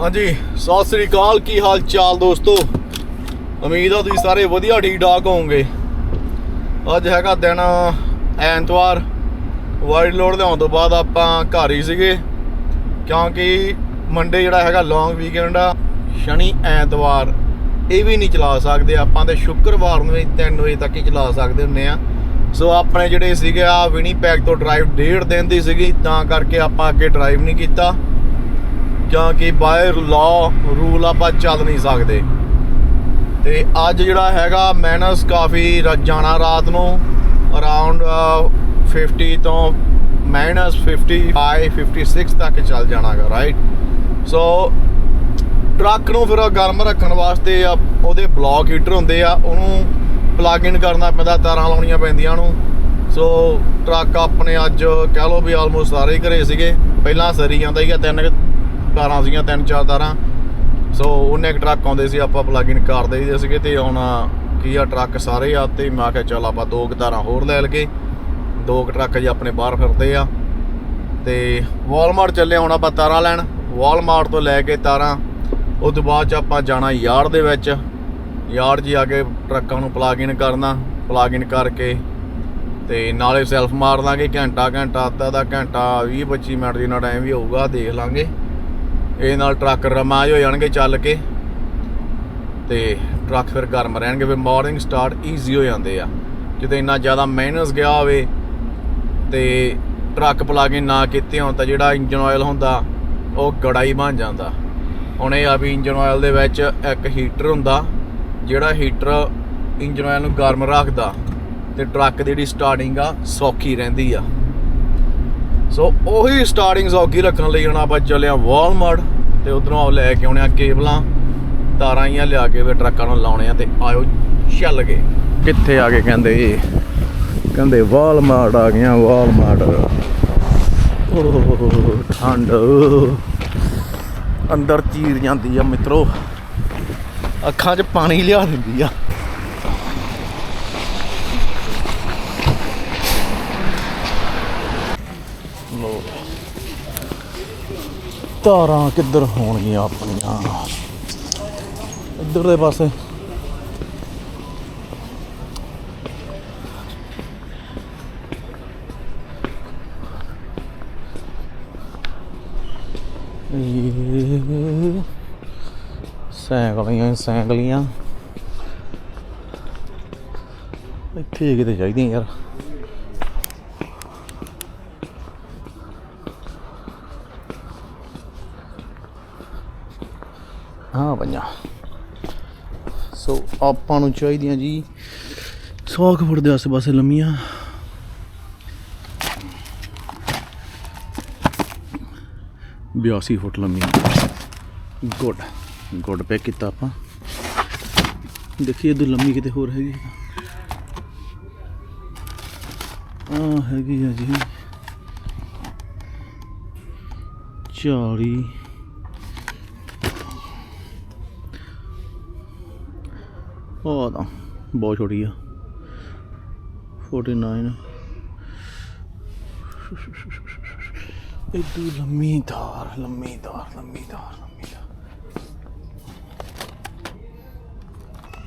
ਹਾਂਜੀ, ਸਤਿ ਸ੍ਰੀ ਅਕਾਲ, ਕੀ ਹਾਲ ਚਾਲ ਦੋਸਤੋ? ਉਮੀਦ ਆ ਤੁਸੀਂ ਸਾਰੇ ਵਧੀਆ ਠੀਕ ਠਾਕ ਹੋਵੋਗੇ। ਅੱਜ ਹੈਗਾ ਦਿਨ ਐਤਵਾਰ ਵਾਈਡ ਲੋਡ ਦੇ ਆਉਣ ਤੋਂ ਬਾਅਦ ਆਪਾਂ ਘਰ ਹੀ ਸੀਗੇ। ਕਿਉਂਕਿ ਮੰਡੇ ਜਿਹੜਾ ਹੈਗਾ ਲੌਂਗ ਵੀਕਐਂਡ ਆ, ਸ਼ਨੀ ਐਤਵਾਰ। ਇਹ ਵੀ ਨਹੀਂ ਚਲਾ ਸਕਦੇ, ਆਪਾਂ ਤੇ ਸ਼ੁੱਕਰਵਾਰ ਨੂੰ ਵੀ 3 ਵਜੇ ਤੱਕ ਹੀ ਚਲਾ ਸਕਦੇ ਹੁੰਨੇ ਆ। ਸੋ ਆਪਣੇ ਜਿਹੜੇ ਸੀਗੇ ਆ ਵਿਨੀਪੈਗ ਤੋਂ ਡਰਾਈਵ ਡੇਢ ਦਿਨ ਦੀ ਸੀਗੀ, ਤਾਂ ਕਰਕੇ ਆਪਾਂ ਅੱਗੇ ਡਰਾਈਵ ਨਹੀਂ ਕੀਤਾ। ਕਿ ਬਾਏ ਲਾਅ ਰੂਲ ਆਪਾਂ ਚੱਲ ਨਹੀਂ ਸਕਦੇ। ਤੇ ਅੱਜ ਜਿਹੜਾ ਹੈਗਾ ਮੈਨਸ ਕਾਫੀ ਰ- ਜਾਣਾ ਰਾਤ ਨੂੰ ਅਰਾਊਂਡ 50 ਤੋਂ ਮਾਈਨਸ 55 56 ਤੱਕ ਚੱਲ ਜਾਣਾਗਾ ਰਾਈਟ ਸੋ ਟਰੱਕ ਨੂੰ ਫਿਰ ਗਰਮ ਰੱਖਣ ਵਾਸਤੇ ਆ, ਉਹਦੇ ਬਲੌਕ ਹੀਟਰ ਹੁੰਦੇ ਆ, ਉਹਨੂੰ ਪਲੱਗ ਇਨ ਕਰਨਾ ਪੈਂਦਾ, ਤਾਰਾਂ ਲਾਉਣੀਆਂ ਪੈਂਦੀਆਂ ਉਹਨੂੰ। ਸੋ ਟਰੱਕ ਆਪਣੇ ਅੱਜ ਕਹਿ ਲਓ ਵੀ ਆਲਮੋਸਟ ਸਾਰੇ ਹੀ ਘਰੇ ਸੀਗੇ, ਪਹਿਲਾਂ ਸਰੀ ਜਾਂਦਾ ਸੀਗਾ, ਤਿੰਨ ਕਾਰਾਂ ਤਾਰਾਂ ਸੀਗੀਆਂ, ਤਿੰਨ ਚਾਰ ਤਾਰਾਂ। ਸੋ ਉਹਨੇ ਇੱਕ ਟਰੱਕ ਆਉਂਦੇ ਸੀ, ਆਪਾਂ ਪਲੱਗ ਇਨ ਕਰ ਦੇਈਦੇ ਸੀਗੇ ਤੇ ਹੁਣ ਕੀ ਆ, ਟਰੱਕ ਸਾਰੇ ਆ ਤੇ ਮੈਂ ਕਿਹਾ ਚੱਲ ਆਪਾਂ ਦੋ ਕੁ ਤਾਰਾਂ ਹੋਰ ਲੈ ਲਗੇ ਦੋ ਕੁ ਟਰੱਕ ਜੀ ਆਪਣੇ ਬਾਹਰ ਫਿਰਦੇ ਆ। ਤੇ ਵਾਲਮਾਰਟ ਚੱਲੇ ਹੁਣ ਆਪਾਂ ਤਾਰਾਂ ਲੈਣ। ਵਾਲਮਾਰਟ ਤੋਂ ਲੈ ਕੇ ਤਾਰਾਂ। ਉਸ ਤੋਂ ਬਾਅਦ ਚ ਆਪਾਂ ਜਾਣਾ ਯਾਰਡ ਦੇ ਵਿੱਚ। ਯਾਰਡ 'ਚ ਆ ਕੇ ਟਰੱਕਾਂ ਨੂੰ ਪਲੱਗ ਇਨ ਕਰਨਾ। ਪਲੱਗ ਇਨ ਕਰਕੇ ਤੇ ਨਾਲੇ ਸੈਲਫ ਮਾਰ ਲਾਂਗੇ। ਘੰਟਾ ਘੰਟਾ ਅੱਧਾ ਅੱਧਾ ਘੰਟਾ 20 25 ਮਿੰਟ ਜਿੰਨਾ ਟਾਈਮ ਵੀ ਹੋਊਗਾ, ਦੇਖ ਲਾਂਗੇ। ਇਹ ਨਾਲ ਟਰੱਕ ਰਮਾਜ ਹੋ ਜਾਣਗੇ ਚੱਲ ਕੇ। ਤੇ ਟਰੱਕ ਫਿਰ ਗਰਮ ਰਹਿਣਗੇ, ਫਿਰ ਮਾਰਨਿੰਗ ਸਟਾਰਟ ਈਜ਼ੀ ਹੋ ਜਾਂਦੇ ਆ। ਜਦੋਂ ਇੰਨਾ ਜ਼ਿਆਦਾ ਮਾਈਨਸ ਗਿਆ ਹੋਵੇ ਤੇ ਟਰੱਕ ਪਲੱਗ ਇਨ ਨਾ ਕੀਤੇ ਹੋਣ ਤਾਂ ਜਿਹੜਾ ਇੰਜਨ ਆਇਲ ਹੁੰਦਾ, ਉਹ ਗੜਾਈ ਬਣ ਜਾਂਦਾ। ਹੁਣ ਇਹ ਆ ਵੀ ਇੰਜਨ ਆਇਲ ਦੇ ਵਿੱਚ ਇੱਕ ਹੀਟਰ ਹੁੰਦਾ, ਜਿਹੜਾ ਹੀਟਰ ਇੰਜਨ ਆਇਲ ਨੂੰ ਗਰਮ ਰੱਖਦਾ ਤੇ ਟਰੱਕ ਦੀ ਜਿਹੜੀ ਸਟਾਰਟਿੰਗ ਆ, ਸੌਖੀ ਰਹਿੰਦੀ ਆ। ਸੋ ਉਹੀ ਸਟਾਰਟਿੰਗ ਸੌਖੀ ਰੱਖਣ ਲਈ ਹੁਣ ਆਪਾਂ ਚੱਲਿਆ ਵਾਲਮਾਰਟ ਤੇ ਉਧਰੋਂ ਆਓ ਲੈ ਕੇ ਆਉਣੇ ਆ ਕੇਬਲਾਂ, ਤਾਰਾਂ ਹੀ ਲਿਆ ਕੇ ਫਿਰ ਟਰੱਕਾਂ ਨੂੰ ਲਾਉਣੇ ਆ ਤੇ ਆਇਓ ਚੱਲ ਗਏ ਕਿੱਥੇ ਆ ਗਏ ਕਹਿੰਦੇ? ਕਹਿੰਦੇ ਵਾਲਮਾਰਟ ਆ ਗਿਆ ਵਾਲਮਾਰਟ। ਓਹ, ਠੰਡ। ਅੰਦਰ ਚੀਰ ਜਾਂਦੀ ਆ ਮਿੱਤਰੋ। ਅੱਖਾਂ 'ਚ ਪਾਣੀ ਲਿਆ ਦਿੰਦੀ ਆ ਲੋ ਤਾਰਾਂ ਕਿੱਧਰ ਹੋਣਗੀਆਂ ਆਪਣੀਆਂ? ਇੱਧਰ ਦੇ ਪਾਸੇ। ਇਹ ਸਾਈਕਲੀਆਂ ਹੀ ਸਾਈਕਲੀਆਂ ਇੱਥੇ ਕਿਤੇ ਚਾਹੀਦੀਆਂ ਯਾਰ ਹਾਂ ਪੰਜਾ ਸੋ ਆਪਾਂ ਨੂੰ ਚਾਹੀਦੀਆਂ ਜੀ। 100 ਕੁ ਫੁੱਟ ਦੇ ਆਸੇ ਪਾਸੇ ਲੰਮੀਆਂ। ਬਿਆਸੀ ਫੁੱਟ ਲੰਮੀਆਂ। ਗੁੱਡ ਗੁੱਡ ਪੈਕ ਕੀਤਾ ਆਪਾਂ। ਦੇਖੀਏ ਇਧਰ ਲੰਮੀ ਕਿਤੇ ਹੋਰ ਹੈਗੀ। ਆ ਹੈਗੀ ਆ ਜੀ। 40 ਉਹ ਤਾਂ ਬਹੁਤ ਛੋਟੀ ਆ। 49 ਇਦੂ ਲੰਮੀ ਧਾਰ ਲੰਮੀ ਧਾਰ ਲੰਮੀ ਧਾਰ ਲੰਮੀ ਧਾਰ।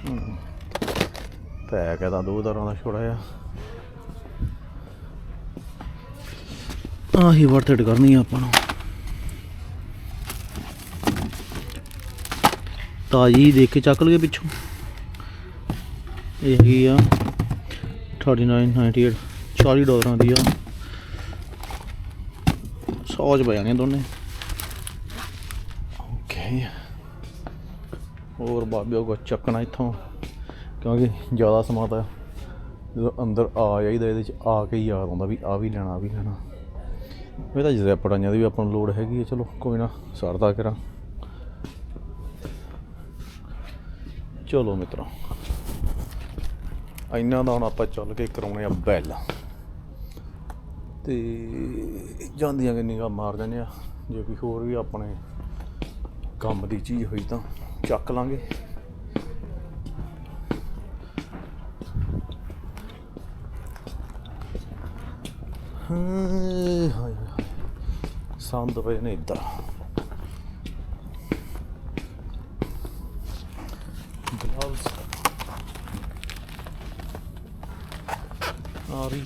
ਹੂੰ। ਪੈਕ ਇਹਦਾ ਦੋ ਧਾਰਾਂ ਦਾ ਛੋੜਾ ਆ ਆਹੀ ਵਰਤੜ ਕਰਨੀ ਆ ਆਪਾਂ ਨੂੰ। ਤਾਜੀ ਦੇਖ ਕੇ ਚੱਕ ਲਈਏ ਪਿੱਛੋਂ। ਇਹ ਹੈਗੀ ਆ 3998 40 ਡਾਲਰਾਂ ਦੀ ਆ। ਸੌਜ ਬਜਾਂਗੇ ਦੋਨੇ। ਓਕੇ ਹੋਰ ਬਾਬਿਓ ਕੋ ਚੱਕਣਾ ਇੱਥੋਂ ਕਿਉਂਕਿ ਜ਼ਿਆਦਾ ਸਮਾਂ ਤਾਂ ਜਦੋਂ ਅੰਦਰ ਆ ਜਾਈਦਾ ਇਹਦੇ ਚ ਆ ਕੇ ਹੀ ਯਾਦ ਆਉਂਦਾ ਵੀ ਆ ਵੀ ਲੈਣਾ ਆ ਵੀ ਲੈਣਾ। ਇਹ ਤਾਂ ਜਿਹੜੇ ਪੜਾਈਆਂ ਦੀ ਵੀ ਆਪਾਂ ਨੂੰ ਲੋੜ ਹੈਗੀ ਹੈ ਚਲੋ ਕੋਈ ਨਾ ਸਰਦਾ ਕਰਾਂ। ਚਲੋ ਮਿੱਤਰੋ। ਇਹਨਾਂ ਦਾ ਹੁਣ ਆਪਾਂ ਚੱਲ ਕੇ ਕਰਾਉਣੇ ਆ ਬੈਲ। ਤੇ ਜਾਂਦੀਆਂ ਕਿ ਨਿਗਾਹ ਮਾਰ ਜਾਂਦੇ ਆ। ਜੇ ਕੋਈ ਹੋਰ ਵੀ ਆਪਣੇ ਕੰਮ ਦੀ ਚੀਜ਼ ਹੋਈ ਤਾਂ ਚੱਕ ਲਾਂਗੇ। ਹਾਏ ਹਾਏ। ਸੰਦ ਪਏ ਨੇ ਇੱਧਰ ਆ ਰਹੀ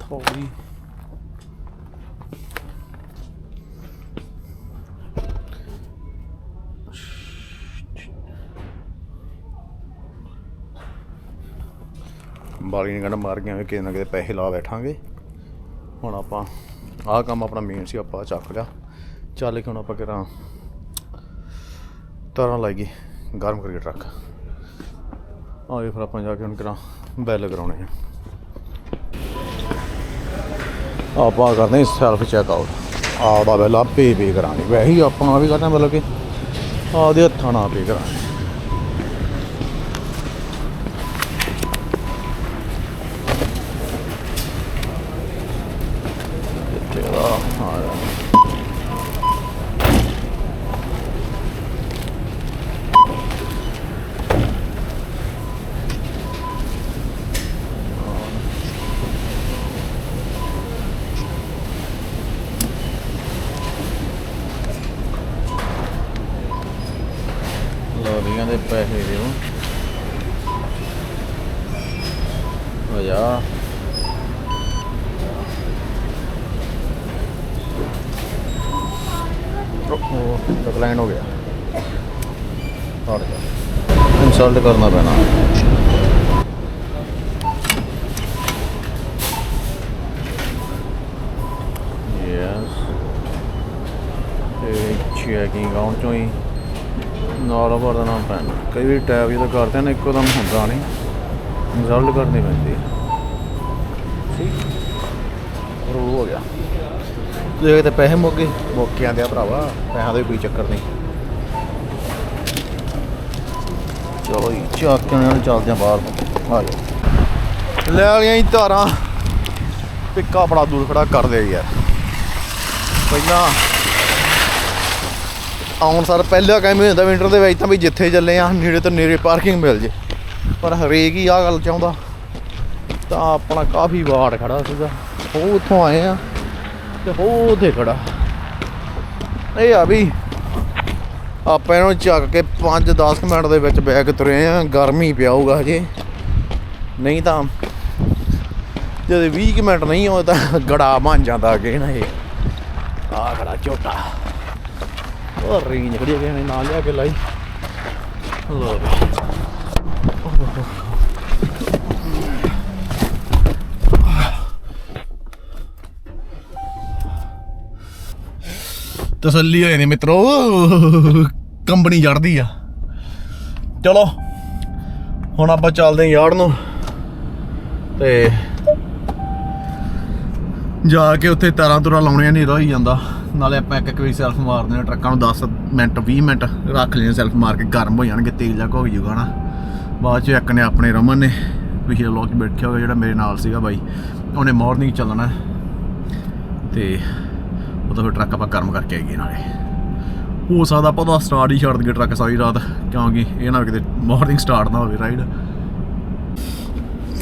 ਥੋੜੀ ਬਾਲੀ ਕਹਿੰਦਾ ਮਾਰ ਗਿਆ ਕਿਤੇ ਨਾ ਕਿਤੇ ਪੈਸੇ ਲਾ ਬੈਠਾਂਗੇ। ਹੁਣ ਆਪਾਂ, ਆਹ ਕੰਮ ਆਪਣਾ ਮੇਨ ਸੀ, ਆਪਾਂ ਚੱਕ ਲਿਆ। ਚੱਲ ਕੇ ਹੁਣ ਆਪਾਂ ਕਿਰਾਂ ਤਰ੍ਹਾਂ ਲਾਈਏ, ਗਰਮ ਕਰਕੇ ਟਰੱਕ। ਆਏ ਫਿਰ ਆਪਾਂ ਜਾ ਕੇ ਹੁਣ ਕਿਰਾਂ ਬੈਲ ਕਰਾਉਣੇ ਆ। ਆਪਾਂ ਕਰਦੇ ਸੈਲਫ ਚੈੱਕ ਆਊਟ ਆੜਾ ਬੈਲ ਆਪੇ ਪੇ ਕਰਾਂਗੇ। ਵੈਸੇ ਹੀ ਆਪਾਂ ਵੀ ਕਰਨਾ ਮਤਲਬ ਕਿ ਆਪਦੇ ਹੱਥਾਂ ਨਾਲ ਪੇ ਕਰਾਂਗੇ ਕਿੱਥੇ ਦਾ ਆ ਗਿਆ ਲੋਰੀਆਂ ਦੇ ਪੈਸੇ ਦਿਓ ਹੋ ਜਾ ਉਹ ਡਿਕਲਾਈਨ ਹੋ ਗਿਆ। ਹਟ ਜਾ ਇਨਸਲਟ ਕਰਨਾ ਪੈਣਾ। ਯੈਸ ਤੇ ਚੈਕਿੰਗ ਆਉਣ ਚੋਂ ਹੀ ਨਾਲ ਭਰਨਾ ਪੈਣਾ। ਕਈ ਵਾਰੀ ਟੈਬ ਜਦੋਂ ਕਰਦੇ ਨਾ ਇੱਕੋ ਦਮ ਹੁੰਦਾ ਨਹੀਂ। ਰਿਜ਼ਲਟ ਕਰਨੀ ਪੈਂਦੀ। ਹੈ ਠੀਕ ਉਹ ਹੋ ਗਿਆ। ਜੇ ਤੇ ਪੈਸੇ ਮੁੱਕ ਗਏ। ਮੁੱਕ ਜਾਂਦੇ ਆ ਭਰਾਵਾ, ਪੈਸਿਆਂ ਦਾ ਵੀ ਕੋਈ ਚੱਕਰ ਨਹੀਂ। ਚਲੋ ਜੀ, ਚੱਕ ਨਾਲ ਚੱਲਦੇ ਆ ਬਾਹਰ। ਆ ਜਾਓ। ਲੈ ਆਲੀਆਂ ਜੀ ਧਾਰਾਂ। ਪਿੱਕਾ ਬੜਾ ਦੂਰ ਖੜਾ ਕਰ ਲਿਆ ਯਾਰ। ਪਹਿਲਾਂ ਆਉਣ ਸਾਰ ਪਹਿਲਾ ਕੰਮ ਇਹ ਹੁੰਦਾ ਵਿੰਟਰ ਦੇ ਵਿੱਚ ਤਾਂ ਵੀ ਜਿੱਥੇ ਚੱਲੇ ਆ, ਨੇੜੇ ਤੋਂ ਨੇੜੇ ਪਾਰਕਿੰਗ ਮਿਲ ਜੇ। ਪਰ ਹਰੇਕ ਹੀ ਆ ਗੱਲ ਚਾਹੁੰਦਾ। ਤਾਂ ਆਪਣਾ ਕਾਫੀ ਵਾਰ ਖੜਾ ਸੀਗਾ। ਉਹ ਉੱਥੋਂ ਆਏ ਆ। ਤੇ ਉਹ ਉੱਥੇ ਖੜਾ। ਇਹ ਆ ਵੀ ਆਪਾਂ ਇਹਨੂੰ ਚੱਕ ਕੇ 5-10 ਮਿੰਟ ਦੇ ਵਿੱਚ ਬੈਗ ਤੁਰੇ ਆ। ਗਰਮੀ ਪਿਆਊਗਾ ਹਜੇ। ਨਹੀਂ ਤਾਂ ਜਦ 20 ਕੁ ਮਿੰਟ ਨਹੀਂ ਹੋਏ ਤਾਂ ਗੜਾ ਬਣ ਜਾਂਦਾ ਅੱਗੇ ਨਾ ਇਹ। ਆ ਖੜਾ ਝੋਟਾ। ਉਹ ਰੇਂਜ ਖੜੀ ਗਿਆ ਨੇ ਨਾਲ ਲਿਆ ਕੇ ਲਾਈ। ਲੋ ਵੀ। ਤਸੱਲੀ ਹੋਏ ਨੇ ਮਿੱਤਰੋ। ਕੰਬਣੀ ਚੜਦੀ ਆ। ਚਲੋ, ਹੁਣ ਆਪਾਂ ਚੱਲਦੇ ਹਾਂ ਯਾਰਡ ਨੂੰ। ਤੇ ਜਾ ਕੇ ਉੱਥੇ ਤਾਰਾਂ ਤੁਰਾਂ ਲਾਉਣੀਆਂ ਨਹੀਂ ਰਹੀ ਜਾਂਦਾ। ਨਾਲੇ ਆਪਾਂ ਇੱਕ ਇੱਕ ਵਾਰੀ ਸੈਲਫ ਮਾਰਦੇ ਨੇ ਟਰੱਕਾਂ ਨੂੰ 10 ਮਿੰਟ 20 ਮਿੰਟ ਰੱਖ ਲੈਣੇ ਸੈਲਫ ਮਾਰ ਕੇ, ਗਰਮ ਹੋ ਜਾਣਗੇ ਤੇਲ ਜਾ ਹੋ ਜਾਊਗਾ ਨਾ ਬਾਅਦ ਚ ਇੱਕ ਨੇ ਆਪਣੇ ਰਮਨ ਨੇ, ਪਿਛਲੇ ਲੋਕ 'ਚ ਬੈਠਿਆ ਹੋਇਆ ਜਿਹੜਾ ਮੇਰੇ ਨਾਲ ਸੀਗਾ ਬਾਈ। ਉਹਨੇ ਮਾਰਨਿੰਗ ਚੱਲਣਾ। ਹੈ। ਤੇ ਉਹ ਤਾਂ ਫਿਰ ਟਰੱਕ ਆਪਾਂ ਗਰਮ ਕਰਕੇ ਆਈਏ ਨਾਲੇ। ਹੋ ਸਕਦਾ ਆਪਾਂ ਤਾਂ ਸਟਾਰਟ ਹੀ ਛੱਡ ਦਈਏ ਟਰੱਕ ਸਾਰੀ ਰਾਤ, ਕਿਉਂਕਿ ਇਹ ਨਾ ਕਿਤੇ ਮਾਰਨਿੰਗ ਸਟਾਰਟ ਨਾ ਹੋਵੇ ਰਾਈਡ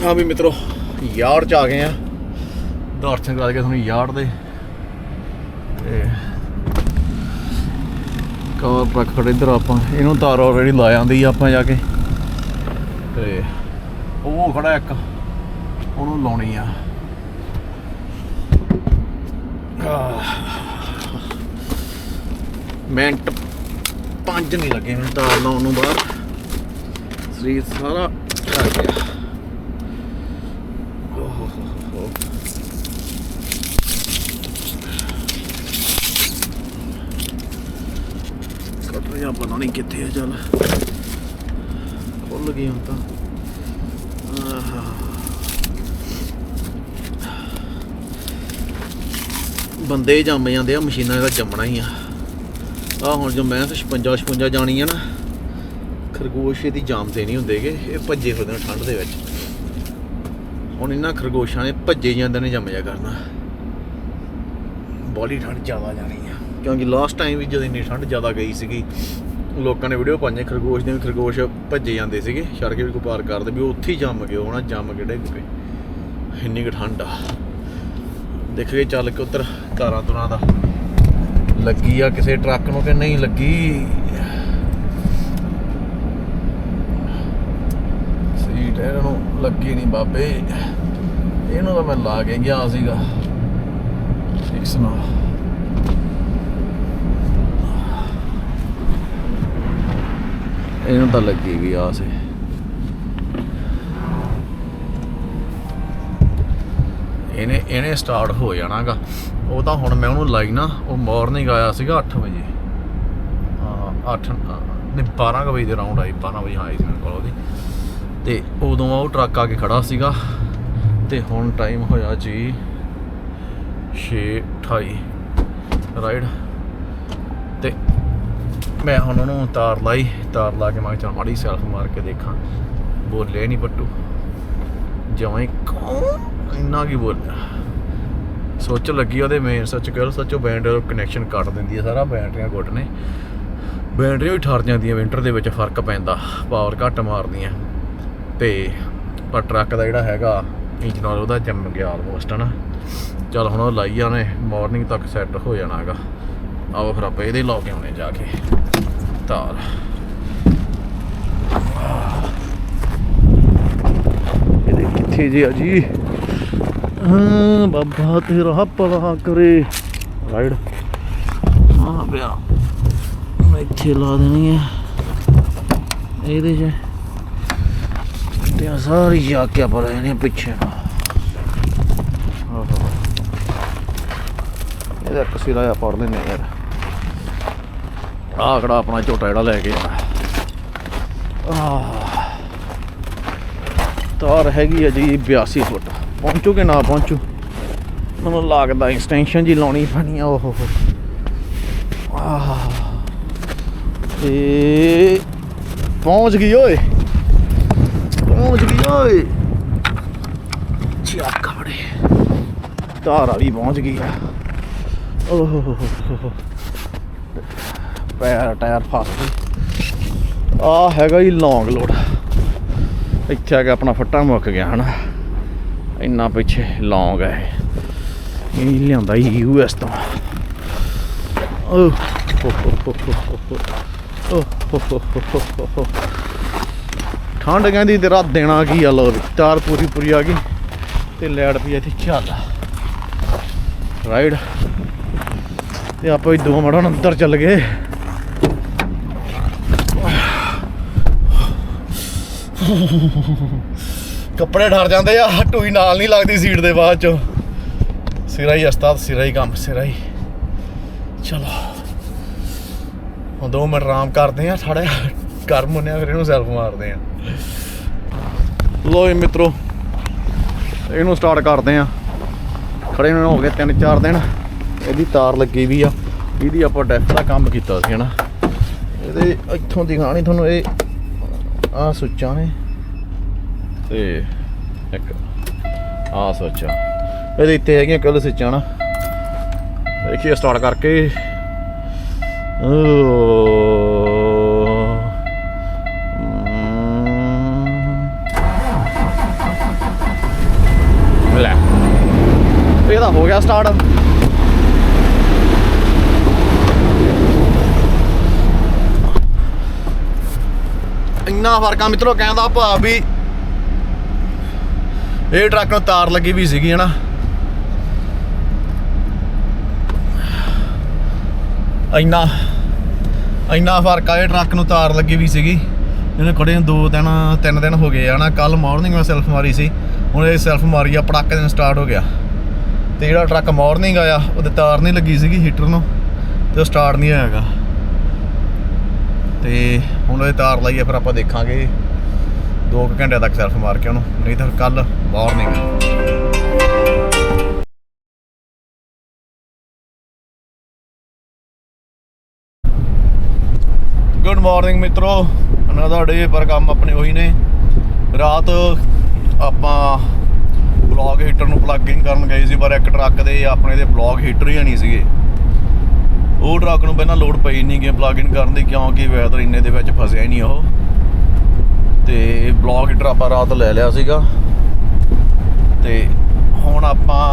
ਆ ਵੀ ਮਿੱਤਰੋ, ਯਾਰ ਚ ਆ ਗਏ ਆ। ਦਰਸ਼ਨ ਕਰਾ ਕੇ ਤੁਹਾਨੂੰ ਯਾਰ ਦੇ। ਤੇ ਕਵਰ ਟਰੱਕ ਖੜੇ ਇੱਧਰ ਆਪਾਂ, ਇਹਨੂੰ ਤਾਰ ਆਲਰੇਡੀ ਲਾ ਜਾਂਦੀ ਆ ਆਪਾਂ ਜਾ ਕੇ। ਤੇ ਉਹ ਖੜਾ ਇੱਕ, ਉਹਨੂੰ ਲਾਉਣੀ ਆ ਆਹ। ਮਿੰਟ ਪੰਜ ਨਹੀਂ ਲੱਗੇ ਮੈਨੂੰ ਤਾਰ ਲਾਉਣ ਨੂੰ ਬਾਹਰ। ਸਰੀਰ ਸਾਰਾ ਕਰ ਗਿਆ। ਓਹ ਹੋ ਪਤਾ ਨਹੀਂ ਕਿੱਥੇ ਆ ਚੱਲ। ਖੁੱਲ ਗਈ ਹੁਣ ਤਾਂ। ਆਹਾ। ਬੰਦੇ ਜੰਮ ਜਾਂਦੇ ਆ, ਮਸ਼ੀਨਾਂ ਦਾ ਜੰਮਣਾ ਹੀ ਆ। ਆ ਹੁਣ ਜੋ ਮੈਂ 56 56 ਜਾਣੀ ਆ ਨਾ, ਖਰਗੋਸ਼ ਇਹਦੀ ਜਾਮਦੇ ਨਹੀਂ ਹੁੰਦੇਗੇ, ਇਹ ਭੱਜੇ ਫਿਰਦੇ ਨੇ ਠੰਡ ਦੇ ਵਿੱਚ। ਹੁਣ ਇਹਨਾਂ ਖਰਗੋਸ਼ਾਂ ਨੇ ਭੱਜੇ ਜਾਂਦੇ ਨੇ ਜੰਮ ਜਾ ਕਰਨਾ। ਬੋਡੀ ਠੰਡ ਜ਼ਿਆਦਾ ਜਾਣੀ ਆ। ਕਿਉਂਕਿ ਲਾਸਟ ਟਾਈਮ ਵੀ ਜਦੋਂ ਇੰਨੀ ਠੰਡ ਜ਼ਿਆਦਾ ਗਈ ਸੀਗੀ, ਲੋਕਾਂ ਨੇ ਵੀਡੀਓ ਪਾਈਆਂ, ਖਰਗੋਸ਼ ਦੇ ਖਰਗੋਸ਼ ਭੱਜੇ ਜਾਂਦੇ ਸੀਗੇ ਸੜਕੇ ਵੀ ਕੋ ਪਾਰ ਕਰਦੇ, ਵੀ ਉੱਥੇ ਹੀ ਜੰਮ ਗਏ ਹੋਣਾ ਜੰਮ ਕੇ ਡਿੱਗ ਪਏ ਇੰਨੀ ਕੁ ਠੰਡ ਆ। ਦੇਖ ਕੇ ਚੱਲ ਕੇ ਉੱਧਰ ਕਾਰਾਂ ਤੁਰਾਂ ਦਾ। ਲੱਗੀ ਆ ਕਿਸੇ ਟਰੱਕ ਨੂੰ ਕਿ ਨਹੀਂ ਲੱਗੀ? ਸੀਟ ਇਹਨਾਂ ਨੂੰ ਲੱਗੀ ਨਹੀਂ ਬਾਬੇ। ਇਹਨੂੰ ਤਾਂ ਮੈਂ ਲਾ ਕੇ ਗਿਆ ਸੀਗਾ। ਫਿਕਸ ਸੁਣਾ। ਇਹਨੂੰ ਤਾਂ ਲੱਗੀ ਵੀ ਆ ਇਹਨੇ ਇਹਨੇ ਸਟਾਰਟ ਹੋ ਜਾਣਾਗਾ। ਉਹ ਤਾਂ ਹੁਣ ਮੈਂ ਉਹਨੂੰ ਲਾਈ ਨਾ, ਉਹ ਮਾਰਨਿੰਗ ਆਇਆ ਸੀਗਾ 8 ਵਜੇ। ਹਾਂ 8 ਨਹੀਂ 12 ਕੁ ਵਜੇ ਦੇ ਰਾਉਂਡ ਆਈ 12 ਵਜੇ ਆਈ ਸੀ ਮੇਰੇ ਕੋਲ ਉਹਦੀ ਤੇ ਉਦੋਂ ਉਹ ਟਰੱਕ ਆ ਕੇ ਖੜਾ ਸੀਗਾ। ਤੇ ਹੁਣ ਟਾਈਮ ਹੋਇਆ ਜੀ 6:28 ਰਾਈਡ ਤੇ ਮੈਂ ਹੁਣ ਉਹਨੂੰ ਤਾਰ ਲਾਈ, ਤਾਰ ਲਾ ਕੇ ਮੈਂ ਕਿਹਾ ਮਾੜੀ ਸੈਲਫ ਮਾਰ ਕੇ ਦੇਖਾਂ। ਬੋਲੇ ਨਹੀਂ ਪੱਟੂ। ਜਮਾਂ ਹੀ ਇੰਨਾ ਕੀ ਬੋਲਿਆ ਸੋਚ ਲੱਗੀ ਉਹਦੇ ਮੇਨ ਸੱਚ ਕਰ ਸੱਚੋ ਬੈਂਡ ਕਨੈਕਸ਼ਨ ਕੱਟ ਦਿੰਦੀ ਹੈ ਸਾਰਾ ਬੈਟਰੀਆਂ ਗੁੱਟ ਨੇ। ਬੈਟਰੀਆਂ ਵੀ ਠਰ ਜਾਂਦੀਆਂ ਵਿੰਟਰ ਦੇ ਵਿੱਚ ਫ਼ਰਕ ਪੈਂਦਾ ਪਾਵਰ ਘੱਟ ਮਾਰਦੀਆਂ। ਤੇ ਪਰ ਟਰੱਕ ਦਾ ਜਿਹੜਾ ਹੈਗਾ, ਇੰਜਨ ਆਇਲ ਉਹਦਾ ਜੰਮ ਗਿਆ ਆਲਮੋਸਟ ਹਨਾ। ਚਲ ਹੁਣ ਉਹ ਲਾਈ ਜਾਣੇ ਮਾਰਨਿੰਗ ਤੱਕ ਸੈੱਟ ਹੋ ਜਾਣਾ ਹੈਗਾ। ਆਓ ਫਿਰ ਆਪਾਂ ਇਹਦੇ ਲਾ ਕੇ ਆਉਣੇ ਜਾ ਕੇ। ਤਾਰ। ਇਹਦੇ ਕਿੱਥੇ ਜੀ ਆ ਜੀ। ਹਾਂ, ਬਾਬਾ ਤੇਰਾ ਭਲਾ ਕਰੇ। ਰਾਈਡ ਆ ਪਿਆ। ਮੈਂ ਇੱਥੇ ਲਾ ਦੇਣੀ ਹੈ। ਇਹਦੇ 'ਚ। ਤੇ ਸਾਰੀ ਜਾ ਕੇ ਆਪਾਂ ਲੈਣੇ ਪਿੱਛੇ ਇਹਦਾ ਇੱਕ ਸਿਰਾ ਆ ਪੜ ਲੈਨੇ ਯਾਰ। ਆਹ ਕਿਹੜਾ ਆਪਣਾ ਝੋਟਾ ਜਿਹੜਾ ਲੈ ਕੇ ਆਹ। ਤਾਰ ਹੈਗੀ ਆ ਜੀ 82 ਫੁੱਟ। ਪਹੁੰਚੂ ਕਿ ਨਾ ਪਹੁੰਚੂ? ਮੈਨੂੰ ਲੱਗਦਾ ਐਕਸਟੈਂਸ਼ਨ ਜੀ ਲਾਉਣੀ ਪੈਣੀ ਆ, ਓਹ ਹੋ। ਆਹ। ਤੇ ਪਹੁੰਚ ਗਈ ਓਏ। ਪਹੁੰਚ ਗਈ ਓਏ। ਚੱਕ ਬੜੇ ਤਾਰ ਵਾਲੀ ਪਹੁੰਚ ਗਈ ਆ। ਓਹ ਪੈਰ, ਟਾਇਰ ਫਸ ਗਈ ਆ ਹੈਗਾ ਜੀ ਲੌਂਗ ਲੋਡ ਇੱਥੇ ਆ ਕੇ ਆਪਣਾ ਫੱਟਾ ਮੁੱਕ ਗਿਆ, ਹਨਾ? ਇੰਨਾ ਪਿੱਛੇ ਲੌਂਗ ਹੈ ਇਹ ਲਿਆਂਦਾ ਯੂ ਐਸ ਤੋਂ ਓਹ ਠੰਡ ਕਹਿੰਦੀ ਤੇਰਾ ਦੇਣਾ ਕੀ ਆ ਲੋ ਤਾਰ ਪੂਰੀ ਪੂਰੀ ਆ ਗਈ ਤੇ ਲੈਟ ਪਈ ਇੱਥੇ ਚੱਲ ਰਾਈਡ ਤੇ ਆਪਾਂ ਵੀ ਦੋ ਮੜਾਂ ਅੰਦਰ ਚੱਲ ਗਏ ਕੱਪੜੇ ਠਰ ਜਾਂਦੇ ਆ ਟੂਈ ਨਾਲ ਨਹੀਂ ਲੱਗਦੀ ਸੀਟ ਦੇ ਬਾਅਦ ਚੋਂ। ਸਿਰਾ ਹੀ ਉਸਤਾਦ ਸਿਰਾ ਹੀ ਕੰਮ ਸਿਰਾ ਹੀ ਚਲੋ। ਹੁਣ ਦੋ ਮਿੰਟ ਆਰਾਮ ਕਰਦੇ ਆ ਥੋੜਾ ਗਰਮ ਹੁੰਨੇ ਆ ਫਿਰ ਇਹਨੂੰ ਸੈਲਫ ਮਾਰਦੇ ਆ। ਲੋ ਜੀ ਮਿੱਤਰੋ, ਇਹਨੂੰ ਸਟਾਰਟ ਕਰਦੇ ਆ। ਖੜੇ ਨੂੰ ਹੋ ਗਏ 3-4 ਦਿਨ। ਇਹਦੀ ਤਾਰ ਲੱਗੀ ਵੀ ਆ। ਇਹਦੀ ਆਪਾਂ ਡੈਫ ਦਾ ਕੰਮ ਕੀਤਾ ਸੀ, ਹਨਾ। ਇਹਦੇ ਇੱਥੋਂ ਦਿਖਾਣੀ ਤੁਹਾਨੂੰ, ਇਹ ਆਹ ਸੁੱਚਾਂ ਨੇ। ਤੇ ਇੱਕ, ਆਹ ਸੁੱਚਾਂ ਇਹਦੇ ਇੱਥੇ ਹੈਗੀਆਂ ਕੱਲ ਸੁੱਚਾਂ ਨਾ। ਦੇਖੀਏ ਸਟਾਰਟ ਕਰਕੇ। ਓ ਲੈ। ਇਹ ਹੋ ਗਿਆ ਸਟਾਰਟ ਇੰਨਾ ਫ਼ਰਕ ਆ ਮਿੱਤਰੋ ਕਹਿੰਦਾ ਭਾ ਵੀ ਇਹ ਟਰੱਕ ਨੂੰ ਤਾਰ ਲੱਗੀ ਵੀ ਸੀਗੀ, ਹਨਾ। ਇੰਨਾ ਇੰਨਾ ਫ਼ਰਕ ਆ, ਇਹ ਟਰੱਕ ਨੂੰ ਤਾਰ ਲੱਗੀ ਵੀ ਸੀਗੀ। ਇਹਨੇ ਖੜੇ ਨੂੰ ਦੋ ਦਿਨ, ਤਿੰਨ ਦਿਨ ਹੋ ਗਏ ਆ ਨਾ ਕੱਲ ਮਾਰਨਿੰਗ ਮੈਂ ਸੈਲਫ ਮਾਰੀ ਸੀ। ਹੁਣ ਇਹ ਸੈਲਫ ਮਾਰੀ ਆ, ਪਟਾਕੇ ਦਿਨ ਸਟਾਰਟ ਹੋ ਗਿਆ। ਤੇ ਜਿਹੜਾ ਟਰੱਕ ਮਾਰਨਿੰਗ ਆਇਆ, ਉਹਦੇ ਤਾਰ ਨਹੀਂ ਲੱਗੀ ਸੀਗੀ ਹੀਟਰ ਨੂੰ। ਤੇ ਉਹ ਸਟਾਰਟ ਨਹੀਂ ਹੋਇਆਗਾ ਤੇ ਹੁਣ ਇਹ ਤਾਰ ਲਾਈਏ ਫਿਰ ਆਪਾਂ ਦੇਖਾਂਗੇ। 2 ਘੰਟੇ ਤੱਕ ਸੈਲਫ ਮਾਰ ਕੇ ਉਹਨੂੰ। ਨਹੀਂ ਤਾਂ ਕੱਲ ਮਾਰਨਿੰਗ ਗੁੱਡ ਮਾਰਨਿੰਗ ਮਿੱਤਰੋ ਅਨਦਰ ਡੇ ਪਰ ਕੰਮ ਆਪਣੇ ਉਹੀ ਨੇ। ਰਾਤ ਆਪਾਂ ਬਲੌਗ ਹੀਟਰ ਨੂੰ ਪਲੱਗਿੰਗ ਕਰਨ ਗਏ ਸੀ, ਪਰ ਇੱਕ ਟਰੱਕ ਦੇ ਆਪਣੇ ਦੇ ਬਲੌਗ ਹੀਟਰ ਹੀ ਨਹੀਂ ਸੀਗੇ। ਉਹ ਟਰੱਕ ਨੂੰ ਪਹਿਲਾਂ ਲੋਡ ਪਈ ਨਹੀਂ ਗਿਆ ਪਲੱਗਿੰਗ ਕਰਨ ਦੀ, ਕਿਉਂਕਿ ਵੈਦਰ ਇੰਨੇ ਦੇ ਵਿੱਚ ਫਸਿਆ ਹੀ ਨਹੀਂ ਉਹ। ਤੇ ਬਲੌਗ ਹੀਟਰ ਆਪਾਂ ਰਾਤ ਲੈ ਲਿਆ ਸੀਗਾ। ਤੇ ਹੁਣ ਆਪਾਂ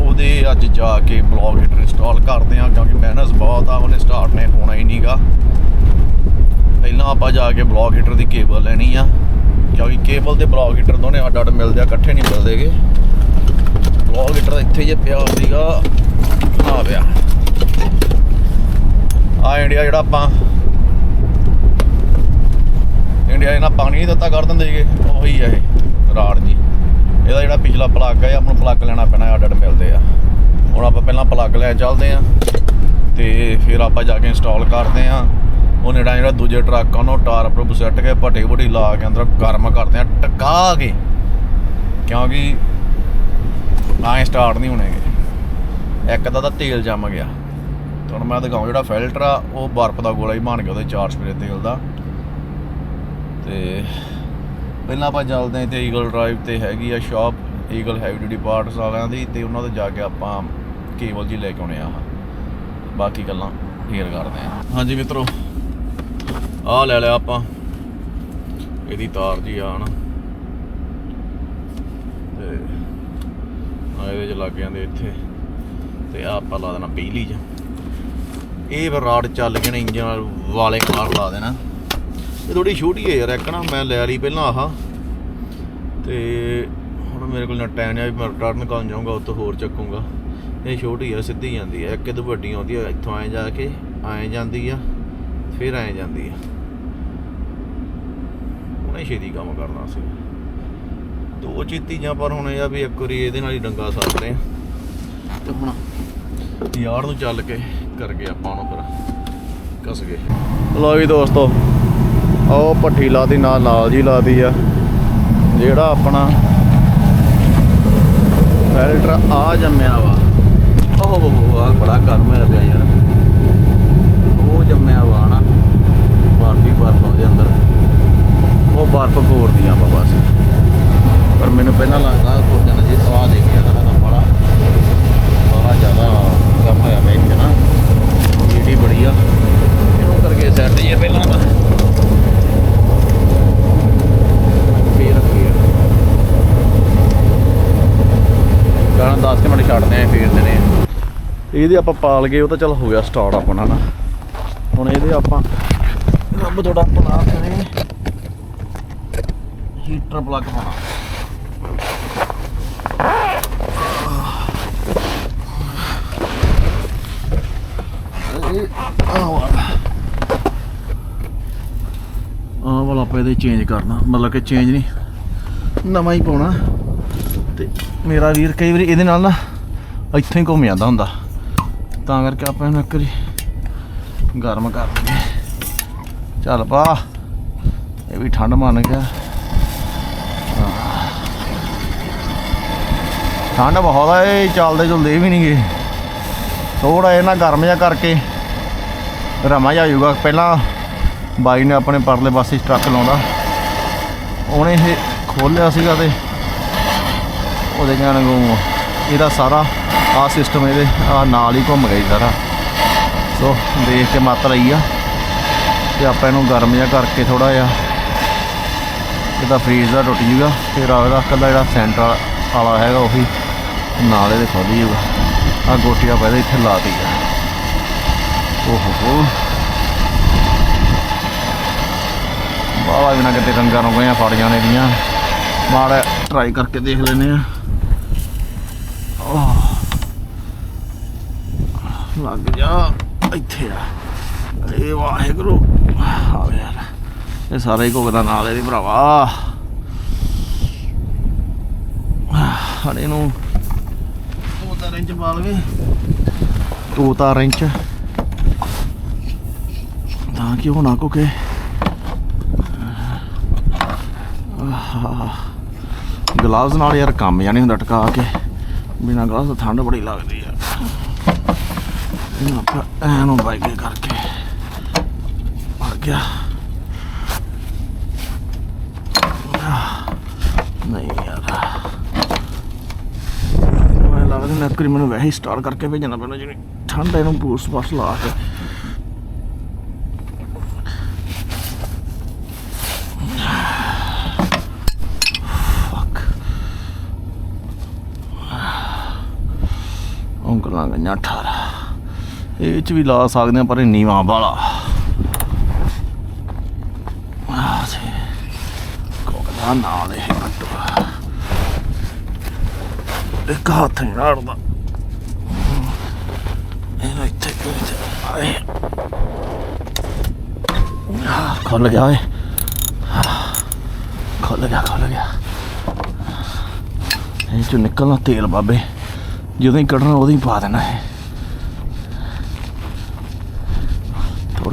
ਉਹਦੇ ਅੱਜ ਜਾ ਕੇ ਬਲੌਗ ਹੀਟਰ ਇੰਸਟਾਲ ਕਰਦੇ ਹਾਂ, ਕਿਉਂਕਿ ਮਿਹਨਤ ਬਹੁਤ ਆ, ਉਹਨੇ ਸਟਾਰਟ ਨੇ ਹੋਣਾ ਹੀ ਨਹੀਂਗਾ ਪਹਿਲਾਂ ਆਪਾਂ ਜਾ ਕੇ ਬਲੌਗ ਹੀਟਰ ਦੀ ਕੇਬਲ ਲੈਣੀ ਆ, ਕਿਉਂਕਿ ਕੇਬਲ ਤੇ ਬਲੌਕ ਹੀਟਰ ਦੋਨੇ ਅੱਡ ਅੱਡ ਮਿਲਦੇ ਆ, ਇਕੱਠੇ ਨਹੀਂ ਮਿਲਦੇਗੇ ਬਲੌਕ ਹੀਟਰ ਇੱਥੇ ਜੇ ਪਿਆ ਸੀਗਾ, ਆ ਪਿਆ। ਆ ਇੰਡੀਆ ਜਿਹੜਾ ਆਪਾਂ ਇੰਡੀਆ ਇਹਨਾਂ ਪਾਣੀ ਨਹੀਂ ਦਿੱਤਾ ਕਰ ਦਿੰਦੇ ਸੀਗੇ। ਉਹੀ ਆ ਇਹ, ਰਾੜ ਜੀ। ਇਹਦਾ ਜਿਹੜਾ ਪਿਛਲਾ ਪਲੱਗ ਹੈ ਆਪਾਂ ਨੂੰ ਪਲੱਗ ਲੈਣਾ ਪੈਣਾ ਅੱਡ ਅੱਡ ਮਿਲਦੇ ਆ। ਹੁਣ ਆਪਾਂ ਪਹਿਲਾਂ ਪਲੱਗ ਲੈ ਚੱਲਦੇ ਆ, ਤੇ ਫਿਰ ਆਪਾਂ ਜਾ ਕੇ ਇੰਸਟਾਲ ਕਰਦੇ ਆ। ਉਹ ਨੇੜਾ ਜਿਹੜਾ ਦੂਜੇ ਟਰੱਕ ਆ, ਉਹਨੂੰ ਟਾਰ ਪ੍ਰਭ ਸੈੱਟ ਕੇ ਭੱਟੇ ਭੁੱਟੀ ਲਾ ਕੇ ਅੰਦਰ ਗਰਮ ਕਰਦੇ ਆ, ਟਕਾ ਕੇ। ਕਿਉਂਕਿ ਆਏ ਸਟਾਰਟ ਨਹੀਂ ਹੋਣੇਗੇ। ਇੱਕ ਦਾ ਤਾਂ ਤੇਲ ਜੰਮ ਗਿਆ। ਹੁਣ ਮੈਂ ਦਿਖਾਉਂ ਜਿਹੜਾ ਫਿਲਟਰ ਆ, ਉਹ ਬਰਫ਼ ਦਾ ਗੋਲਾ ਹੀ ਬਣ ਗਿਆ, ਉਹਦੇ ਚਾਰ ਸਪਰੇ ਤੇਲ ਦਾ। ਤੇ ਪਹਿਲਾਂ ਆਪਾਂ ਚੱਲਦੇ ਹਾਂ ਤੇ ਈਗਲ ਡਰਾਈਵ ਤੇ ਹੈਗੀ ਆ shop Eagle Heavy Duty Parts ਵਾਲਿਆਂ ਦੀ ਤੇ ਉਹਨਾਂ ਤੋਂ ਜਾ ਕੇ ਆਪਾਂ ਕੇਬਲ ਜੀ ਲੈ ਕੇ ਆਉਣੇ ਆ ਬਾਕੀ ਗੱਲਾਂ ਫੇਰ ਕਰਦੇ ਆ ਹਾਂਜੀ ਮਿੱਤਰੋ, ਆਹ ਲੈ ਲਿਆ ਆਪਾਂ। ਇਹਦੀ ਤਾਰ ਜੀ ਆ ਨਾ ਤੇ ਆ ਇਹਦੇ ਚ ਲੱਗ ਜਾਂਦੇ ਇੱਥੇ। ਤੇ ਆਹ ਆਪਾਂ ਲਾ ਦੇਣਾ ਬਿਜਲੀ 'ਚ। ਇਹ ਫਿਰ ਰਾਡ ਚੱਲ ਕੇ ਨਾ ਇੰਜਨ ਵਾਲੇ ਕਾਰ ਲਾ ਦੇਣਾ। ਇਹ ਥੋੜੀ ਛੋਟੀ ਹੈ ਯਾਰ, ਇੱਕ ਨਾ ਮੈਂ ਲੈ ਲਈ ਪਹਿਲਾਂ ਆਹ। ਤੇ ਹੁਣ ਮੇਰੇ ਕੋਲ ਨਾ ਟਾਈਮ ਆ ਵੀ ਮੈਂ ਰਿਟਰਨ ਕਰਨ ਜਾਊਂਗਾ, ਉੱਥੋਂ ਹੋਰ ਚੱਕੂੰਗਾ। ਇਹ ਛੋਟੀ ਆ, ਸਿੱਧੀ ਜਾਂਦੀ ਆ, ਇੱਕ ਇਹਦੋਂ ਵੱਡੀ ਆਉਂਦੀ ਆ, ਇੱਥੋਂ ਆਏ ਜਾ ਕੇ ਆਏ ਜਾਂਦੀ ਆ, ਫਿਰ ਆਏ ਜਾਂਦੀ ਆ। ਉਹਨੇ ਛੇਤੀ ਕੰਮ ਕਰਨਾ ਸੀ। ਦੋ ਚੀਤੀਆਂ ਪਰ ਹੁਣ ਇਹ ਆ ਵੀ ਇੱਕ ਵਾਰੀ ਇਹਦੇ ਨਾਲ ਹੀ ਡੰਗਾ ਸਾਰਦੇ ਆ ਤੇ ਹੁਣ ਯਾਰ ਨੂੰ ਚੱਲ ਕੇ ਕਰ ਗਏ ਆਪਾਂ ਉਹਨੂੰ ਫਿਰ ਕਸ ਗਏ। ਲੋ ਵੀ ਦੋਸਤੋ ਉਹ ਭੱਠੀ ਲਾਦੀ ਨਾਲ ਨਾਲ ਜੀ ਲਾਦੀ ਆ। ਜਿਹੜਾ ਆਪਣਾ ਫਿਲਟਰ ਆ ਜੰਮਿਆ ਵਾ। ਓਹ ਹੋ ਆ ਬੜਾ ਗਰਮ ਹੋਇਆ ਪਿਆ ਯਾਰ। ਉਹ ਜੰਮਿਆ ਵਾ ਨਾ ਬਰਫੀ ਬਰਫ ਉਹਦੇ ਅੰਦਰ। ਉਹ ਬਰਫ ਘੋਰਦੀਆਂ ਵਾ ਬਸ। ਪਰ ਮੈਨੂੰ ਪਹਿਲਾਂ ਲੱਗਦਾ ਕੋਈ ਜਨ ਜੀ ਸਵਾਦ ਦੇ ਗਿਆ ਨਾ ਬੜਾ ਬੜਾ ਜ਼ਿਆਦਾ ਕੰਮ ਹੋਇਆ ਮੈਂ ਇੱਥੇ ਨਾ ਜਿਹੜੀ ਬੜੀ ਆ ਇਹਨੂੰ ਕਰਕੇ ਸੈੱਟ ਜੇ ਪਹਿਲਾਂ ਤਾਂ ਫੇਰ ਫੇਰ ਗਾਣਾ 10 ਕੁ ਮਿੰਟ ਛੱਡਦੇ ਆ ਫੇਰ ਦੇਣੇ ਆ। ਇਹਦੇ ਆਪਾਂ ਪਾਲ ਗਏ, ਉਹ ਤਾਂ ਚੱਲ ਹੋ ਗਿਆ ਸਟਾਰਟ ਆਪਣਾ ਨਾ। ਹੁਣ ਇਹਦੇ ਆਪਾਂ ਰੱਬ ਤੁਹਾਡਾ ਪਲਾ ਕਰੇ। ਹੀਟਰ ਪਲੱਗ ਪਾਉਣਾ। ਆਹ ਵਾਲਾ ਆਪਾਂ ਇਹਦੇ ਚੇਂਜ ਕਰਨਾ। ਮਤਲਬ ਕਿ ਚੇਂਜ ਨਹੀਂ, ਨਵਾਂ ਹੀ ਪਾਉਣਾ। ਤੇ ਮੇਰਾ ਵੀਰ ਕਈ ਵਾਰੀ ਇਹਦੇ ਨਾਲ ਨਾ ਇੱਥੋਂ ਹੀ ਘੁੰਮ ਜਾਂਦਾ ਹੁੰਦਾ। ਤਾਂ ਕਰਕੇ ਆਪਾਂ ਇਹਨੂੰ ਇੱਕ ਵਾਰੀ ਗਰਮ ਕਰ ਦਿੰਦੇ ਚੱਲ ਪਾ। ਇਹ ਵੀ ਠੰਡ ਮੰਨ ਗਿਆ। ਠੰਡ ਬਹੁਤ ਆ, ਇਹ ਚੱਲਦੇ ਚੁਲਦੇ ਵੀ ਨਹੀਂ ਗਏ ਥੋੜਾ ਇਹ ਨਾ ਗਰਮ ਜਿਹਾ ਕਰਕੇ ਰਮਾ ਜਾ ਜਾਊਗਾ ਪਹਿਲਾਂ ਬਾਈ ਨੇ ਆਪਣੇ ਪਰਲੇ ਪਾਸੇ ਟਰੱਕ ਲਾਉਂਦਾ। ਉਹਨੇ ਇਹ ਖੋਲਿਆ ਸੀਗਾ ਤੇ ਉਹਦੇ ਜਾਣ ਨੂੰ ਇਹਦਾ ਸਾਰਾ ਆ ਸਿਸਟਮ ਇਹਦੇ ਆ ਨਾਲ ਹੀ ਘੁੰਮ ਗਿਆ ਸਾਰਾ। ਸੋ ਦੇਖ ਕੇ ਮੱਤ ਲਈ ਆ। ਤੇ ਆਪਾਂ ਇਹਨੂੰ ਗਰਮ ਜਿਹਾ ਕਰਕੇ ਥੋੜਾ ਜਿਹਾ ਇਹਦਾ ਫਰੀਜ਼ ਦਾ ਟੁੱਟ ਜੂਗਾ। ਫਿਰ ਆ ਇਹਦਾ ਕੱਲਾ ਜਿਹੜਾ ਸੈਂਟਰ ਵਾਲਾ ਹੈਗਾ ਉਹੀ ਨਾਲ ਇਹਦੇ ਖੋਲੀ ਜੂਗਾ ਆ ਗੋਟੀਆਂ ਪਹਿਲਾਂ ਇੱਥੇ ਲਾ ਆ ਓਹੋ। ਹੋ ਬਾਵਾ ਬਿਨਾ ਕਿਤੇ ਰੰਗਾਂ ਨੂੰ ਗਈਆਂ ਫੜ ਜਾਣੇ ਦੀਆਂ ਮਾੜਾ ਟਰਾਈ ਕਰਕੇ ਦੇਖ ਲੈਨੇ ਆ ਲੱਗ ਜਾ ਇੱਥੇ ਆ। ਇਹ ਵਾਹਿਗੁਰੂ ਆ ਯਾਰ। ਇਹ ਸਾਰਾ ਹੀ ਘੁੱਗਦਾ ਨਾਲ ਇਹਦੀ ਭਰਾਵਾ। ਹੜੇ ਨੂੰ ਦੋ ਤਾਂ ਰਿੰਚ ਪਾ ਲਵੇ। ਦੋ ਰਿੰਚ ਤਾਂ ਕਿ ਹੋਣਾ ਕੋ ਕੇ ਗਲਾਵਜ਼ ਨਾਲ ਯਾਰ ਕੰਮ ਜਾਣੀ ਹੁੰਦਾ ਟਕਾ ਕੇ। ਬਿਨਾ ਗਲਾਵਜ਼ ਠੰਡ ਬੜੀ ਲੱਗਦੀ ਆ ਇਹਨੂੰ ਆਪਾਂ ਐਨੂੰ ਬਾਈਕ ਕਰਕੇ ਮਰ ਗਿਆ ਨਹੀਂ ਯਾਰ ਮੈਨੂੰ ਲੱਗਦਾ ਨਕਰੀ ਮੈਨੂੰ ਵੈਸੇ ਹੀ ਸਟਾਰਟ ਕਰਕੇ ਭੇਜਣਾ ਪੈਣਾ ਜਿਹੜੀ ਠੰਡ ਆ, ਇਹਨੂੰ ਬੂਸਟ ਬਸ ਲਾ ਕੇ ਫੱਕ ਉਂਗਲਾਂ ਗਈਆਂ 18 ਇਹ ਚ ਵੀ ਲਾ ਸਕਦੇ ਆ ਪਰ ਇਹ ਨੀਵਾਂ ਵਾਲਾ। ਆ ਸੀ ਕੋਕਦਾ ਨਾਲ ਇਹ ਕੱਟੋ ਇੱਕ ਹੱਥ ਨਹੀਂ ਰੜਦਾ। ਇਹ ਇੱਥੇ ਇੱਥੇ ਆਏ ਆਹ, ਖੁੱਲ ਗਿਆ ਓਏ। ਆਹ, ਖੁੱਲ ਗਿਆ ਖੁੱਲ ਗਿਆ। ਇਹ ਚੋਂ ਨਿਕਲਣਾ ਤੇਲ ਬਾਬੇ। ਜਦੋਂ ਹੀ ਕੱਢਣਾ ਉਦੋਂ ਹੀ ਪਾ ਦੇਣਾ ਹੈ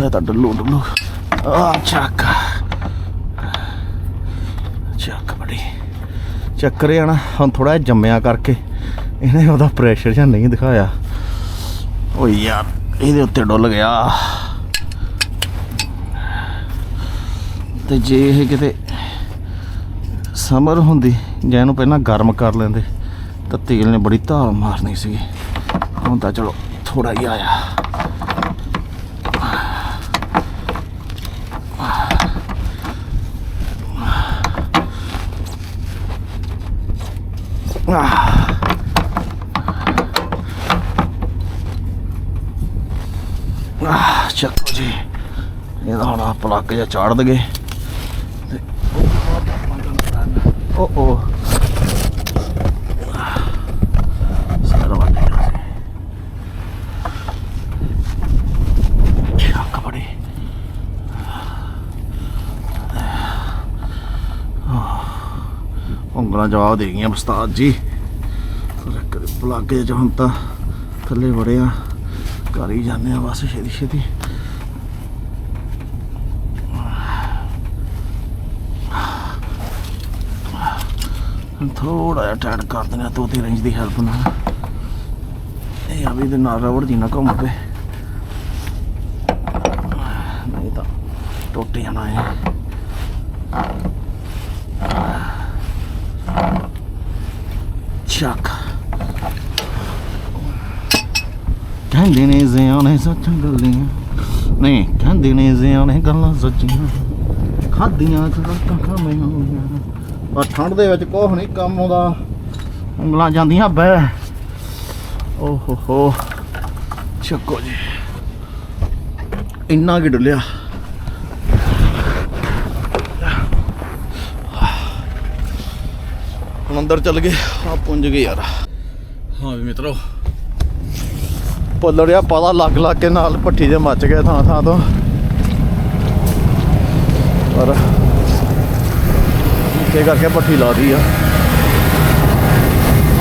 ਥੋੜਾ ਤਾਂ ਡੁੱਲੂ ਡੁੱਲੂ ਆ ਚੱਕ ਚੱਕ ਬੜੀ ਚੱਕਰ ਇਹ ਹੁਣ ਥੋੜਾ ਜੰਮਿਆ ਕਰਕੇ ਇਹਨੇ ਉਹਦਾ ਪ੍ਰੈਸ਼ਰ ਜਾਂ ਨਹੀਂ ਦਿਖਾਇਆ ਓ ਯਾਰ ਇਹਦੇ ਉੱਤੇ ਡੁੱਲ ਗਿਆ ਤੇ ਜੇ ਇਹ ਕਿਤੇ ਸਮਰ ਹੁੰਦੀ ਜਾਂ ਇਹਨੂੰ ਪਹਿਲਾਂ ਗਰਮ ਕਰ ਲੈਂਦੇ ਤਾਂ ਤੇਲ ਨੇ ਬੜੀ ਧਾਲ ਮਾਰਨੀ ਸੀਗੀ ਹੁਣ ਤਾਂ ਚਲੋ ਥੋੜਾ ਹੀ ਆਇਆ ਆਹ ਆਹ ਚੱਕੋ ਜੀ। ਇਹਦਾ ਹੁਣ ਆਹ ਪਲੱਗ ਜਿਹਾ ਚਾੜ ਦਗੇ ਤੇ ਓ ਓ ਉਂਗਲਾਂ ਜਵਾਬ ਦੇ ਗਈਆਂ ਉਸਤਾਦ ਜੀ। ਕਦੇ ਪਲੱਗ ਜਿਹਾ ਹੁਣ ਤਾਂ ਥੱਲੇ ਵੜਿਆ। ਕਰ ਹੀ ਜਾਂਦੇ ਆ ਬਸ ਛੇਤੀ ਛੇਤੀ ਥੋੜਾ ਜਿਹਾ ਟਾਈਟ ਕਰ ਦਿੰਦੇ ਆ ਤੋਤੀ ਰੇਂਜ ਦੀ ਹੈਲਪ ਨਾਲ। ਇਹ ਆ ਵੀ ਦੇ ਨਾਲ ਰਬੜ ਦੀ ਨਾ ਘੁੰਮ ਪਏ। ਨਹੀਂ ਤਾਂ ਟੁੱਟ ਜਾਣਾ ਹੈ ਚੱਕ। ਕਹਿੰਦੇ ਨੇ ਜ਼ਿਆਨੇ ਸੱਚਾਂ ਗੱਲਾਂ। ਨਹੀਂ, ਕਹਿੰਦੇ ਨੇ ਜ਼ਿਆਨੇ ਗੱਲਾਂ ਸੱਚੀਆਂ। ਖਾਦੀਆਂ ਚੜਕਾਂ ਖਾਵੇਂ ਹੋਈਆਂ ਪਰ ਠੰਡ ਦੇ ਵਿੱਚ ਕੋਹ ਨਹੀਂ ਕੰਮ ਆਉਂਦਾ ਉਂਗਲਾਂ ਜਾਂਦੀਆਂ ਬੈ ਓ ਹੋ ਹੋ ਚੱਕੋ ਜੀ। ਇੰਨਾ ਕਿ ਡੁੱਲਿਆ। ਹੁਣ ਅੰਦਰ ਚੱਲ ਗਏ ਆ ਪੁੰਜ ਗਏ ਯਾਰ। ਹਾਂ ਵੀ ਮਿੱਤਰੋ। ਪੱਲੜਿਆ ਪਤਾ ਲੱਗ ਲੱਗ ਕੇ ਨਾਲ ਭੱਠੀ ਦੇ ਮੱਚ ਗਏ ਥਾਂ ਥਾਂ ਤੋਂ। ਪਰ ਇੱਥੇ ਕਰਕੇ ਭੱਠੀ ਲਾਦੀ ਆ।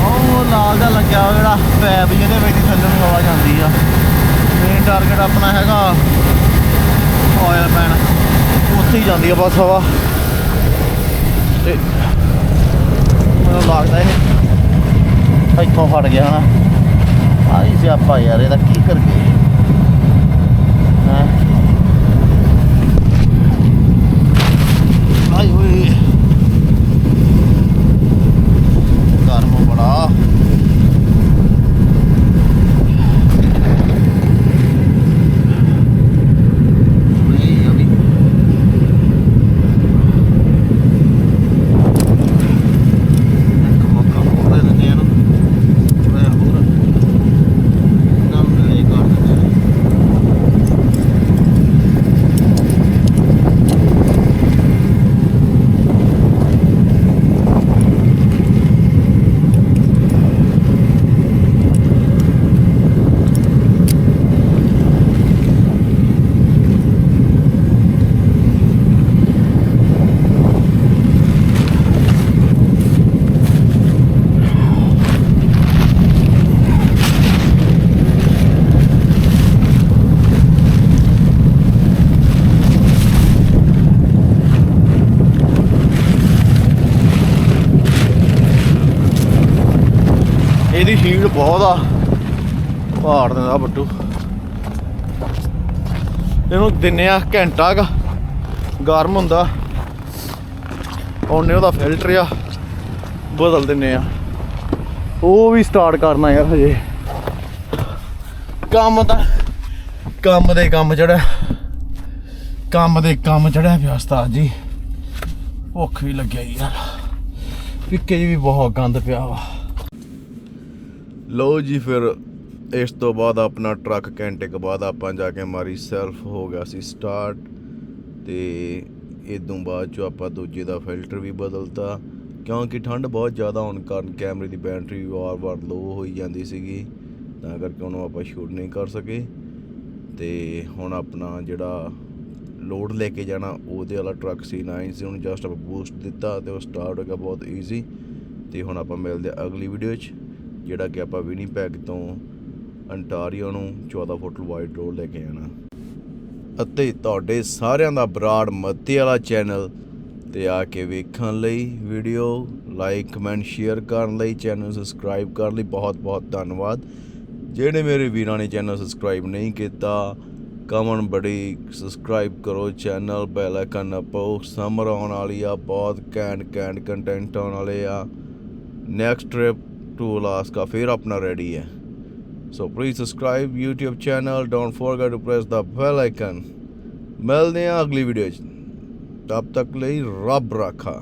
ਉਹ ਲਾਲ ਦਾ ਲੱਗਿਆ ਜਿਹੜਾ ਪੈਪ ਜਿਹਦੇ ਵਿੱਚ ਥੱਲੇ ਨੂੰ ਹਵਾ ਜਾਂਦੀ ਆ। ਮੇਨ ਟਾਰਗੇਟ ਆਪਣਾ ਹੈਗਾ ਆਇਲ ਪੈਨ ਉੱਥੇ ਹੀ ਜਾਂਦੀ ਆ ਬਸ ਹਵਾ। ਤੇ ਮੈਨੂੰ ਲੱਗਦਾ ਇਹ ਇੱਥੋਂ ਫੜ ਗਿਆ ਹਨਾ। ਆਹੀ ਸਿਆਪਾ ਯਾਰ, ਇਹਦਾ ਕੀ ਕਰੀਏ ਹੈ ਆਈ ਓਏ ਗਰਮ ਬੜਾ ਓਏ ਅਭੀ ਇੱਕ ਮੌਕਾ ਹੋਰ ਦੇ ਦਿੰਦੇ ਆ ਇਹਨੂੰ ਥੋੜ੍ਹਾ ਜਿਹਾ ਹੋਰ ਨਾਮ ਲੈ ਕਰ ਦਿੰਦੇ ਆ ਇਹਦੀ ਹੀਟ ਬਹੁਤ ਆ। ਪਹਾੜ ਦਿੰਦਾ ਬੱਟੂ। ਇਹਨੂੰ ਦਿੰਨੇ ਆ ਘੰਟਾ ਕ। ਗਰਮ ਹੁੰਦਾ। ਉਹਨੇ ਉਹਦਾ ਫਿਲਟਰ ਆ। ਬਦਲ ਦਿੰਨੇ ਆ। ਉਹ ਵੀ ਸਟਾਰਟ ਕਰਨਾ ਯਾਰ ਹਜੇ। ਕੰਮ ਤਾਂ ਕੰਮ ਦੇ ਕੰਮ ਜਿਹੜਾ ਕੰਮ ਦੇ ਕੰਮ ਚੜਿਆ ਪਿਆ ਉਸਤਾਦ ਜੀ। ਭੁੱਖ ਵੀ ਲੱਗਿਆ ਯਾਰ। ਪਿੱਕੇ ਜੀ ਵੀ ਬਹੁਤ ਗੰਦ ਪਿਆ ਵਾ। ਲਓ ਜੀ, ਫਿਰ ਇਸ ਤੋਂ ਬਾਅਦ ਆਪਣਾ ਟਰੱਕ ਘੰਟੇ ਕੁ ਬਾਅਦ ਆਪਾਂ ਜਾ ਕੇ ਮਾਰੀ ਸੈਲਫ ਹੋ ਗਿਆ ਸੀ ਸਟਾਰਟ। ਤੇ ਇਦੋਂ ਬਾਅਦ 'ਚੋਂ ਆਪਾਂ ਦੂਜੇ ਦਾ ਫਿਲਟਰ ਵੀ ਬਦਲਤਾ, ਕਿਉਂਕਿ ਠੰਡ ਬਹੁਤ ਜ਼ਿਆਦਾ ਹੋਣ ਕਾਰਨ ਕੈਮਰੇ ਦੀ ਬੈਟਰੀ ਵਾਰ-ਵਾਰ ਲੋ ਹੋਈ ਜਾਂਦੀ ਸੀਗੀ, ਤਾਂ ਕਰਕੇ ਉਹਨੂੰ ਆਪਾਂ ਸ਼ੂਟ ਨਹੀਂ ਕਰ ਸਕੇ। ਤੇ ਹੁਣ ਆਪਣਾ ਜਿਹੜਾ ਲੋਡ ਲੈ ਕੇ ਜਾਣਾ, ਉਹਦੇ ਵਾਲਾ ਟਰੱਕ ਸੀ C9 ਸੀ, ਉਹਨੂੰ ਜਸਟ ਆਪਾਂ ਬੂਸਟ ਦਿੱਤਾ ਤੇ ਉਹ ਸਟਾਰਟ ਹੋ ਗਿਆ ਬਹੁਤ ਈਜ਼ੀ ਤੇ ਹੁਣ ਆਪਾਂ ਮਿਲਦੇ ਹਾਂ ਅਗਲੀ ਵੀਡੀਓ 'ਚ। ਜਿਹੜਾ ਕਿ ਆਪਾਂ ਵਿਨੀਪੈਗ ਤੋਂ ਅੰਟਾਰੀਓ ਨੂੰ 14 ਫੁੱਟ ਵਾਈਡ ਰੋਡ ਲੈ ਕੇ ਆਣਾ ਅਤੇ ਤੁਹਾਡੇ ਸਾਰਿਆਂ ਦਾ ਬਰਾੜ ਮੱਤੇ ਵਾਲਾ ਚੈਨਲ ਤੇ ਆ ਕੇ ਵੇਖਣ ਲਈ ਵੀਡੀਓ ਲਾਈਕ ਕਮੈਂਟ ਸ਼ੇਅਰ ਕਰਨ ਲਈ ਚੈਨਲ ਸਬਸਕ੍ਰਾਈਬ ਕਰਨ ਲਈ ਬਹੁਤ ਬਹੁਤ ਧੰਨਵਾਦ। ਜਿਹੜੇ ਮੇਰੇ ਵੀਰਾਂ ਨੇ ਚੈਨਲ ਸਬਸਕ੍ਰਾਈਬ ਨਹੀਂ ਕੀਤਾ ਕਮਨ ਬੜੀ ਸਬਸਕ੍ਰਾਈਬ ਕਰੋ ਚੈਨਲ ਬੈਲ ਆਈਕਨ ਨਪੋ ਸਮਰ ਆਉਣ ਵਾਲੀ ਆ, ਬਹੁਤ ਕੈਂਡ ਕੈਂਡ ਕੰਟੈਂਟ ਆਉਣ ਵਾਲੇ ਆ। ਨੈਕਸਟ ਟ੍ਰਿਪ ਟੂ ਅਲਾਸਕਾ ਫਿਰ ਆਪਣਾ ਰੈਡੀ ਹੈ So please subscribe YouTube channel. Don't forget to press the bell icon. ਮਿਲਦੇ ਹਾਂ ਅਗਲੀ ਵੀਡੀਓ 'ਚ ਤਬ ਤੱਕ ਲਈ ਰੱਬ ਰਾਖਾ